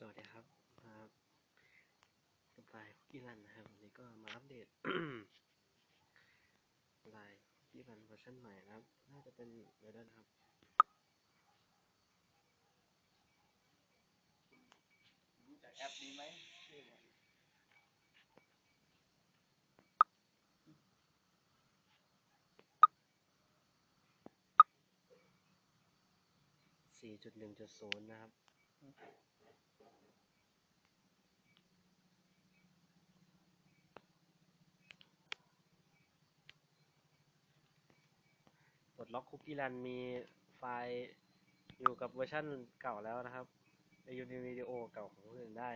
สวัสดีครับครับกับไลน์คุกกี้รันนะครับวันนี้ก็มาอัปเดตไลน์คุกกี้รันเวอร์ชันใหม่นะครับ น่าจะเป็นเดี๋ยวนะครับรู้จักแอปนี้ไหมชื่ออะไร4.1.0นะครับ ดล็อกคุกกี้รันมีไฟล์อยู่กับเวอร์ชันเก่าแล้วนะครับในยูนิวิดีโอเก่าของคนอื่นได้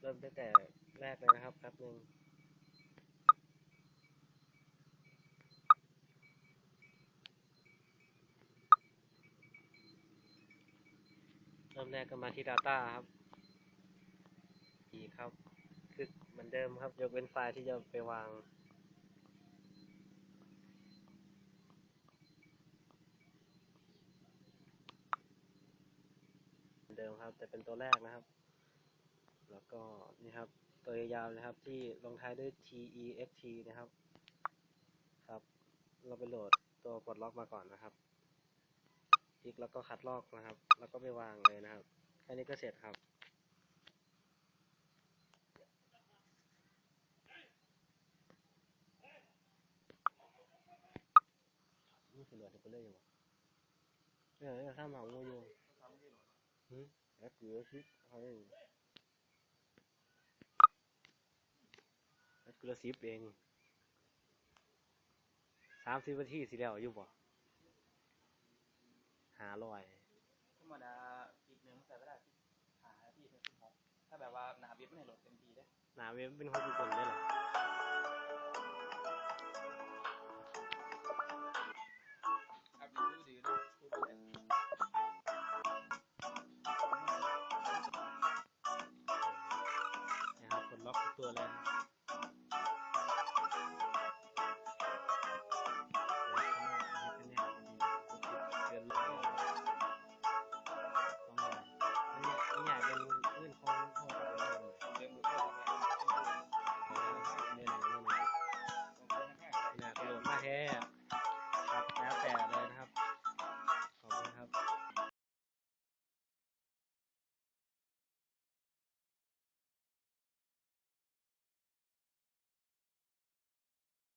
เริ่มตั้งแต่แรกเลยนะครับแป๊บนึงเริ่มแรกก็มาที่ Data ครับอีกครับ คือเหมือนเดิมครับ ยกเว้นไฟล์ที่จะไปวาง เหมือนเดิมครับ แต่เป็นตัวแรกนะครับ แล้วก็นี่ครับ ตัวยาวๆนะครับ ที่ลงท้ายด้วย text นะครับ ครับ เราไปโหลดตัวปลดล็อกมาก่อนนะครับ คลิกแล้วก็คัดลอกนะครับ แล้วก็ไปวางเลยนะครับแค่นี้ก็เสร็จครับนี่คือเหลือที่ไปเลยอยู่เอเนี่ยข้ามหางูอยู่ำที่หรอหืมแอปเกลือชิปเฮ้ยแอปเกลือซิปเองสามสิบนาทีสิแล้วอยู่บ่หาลอยธรรมดาอีกหนึ่งแต่ก็ได้หาที่เป็นสิบหกถ้าแบบว่าหนาวิบไม่ให้โหลดเต็มทีได้หนาเว็บเป็นคนญี่ปุ่นได้เหรอใ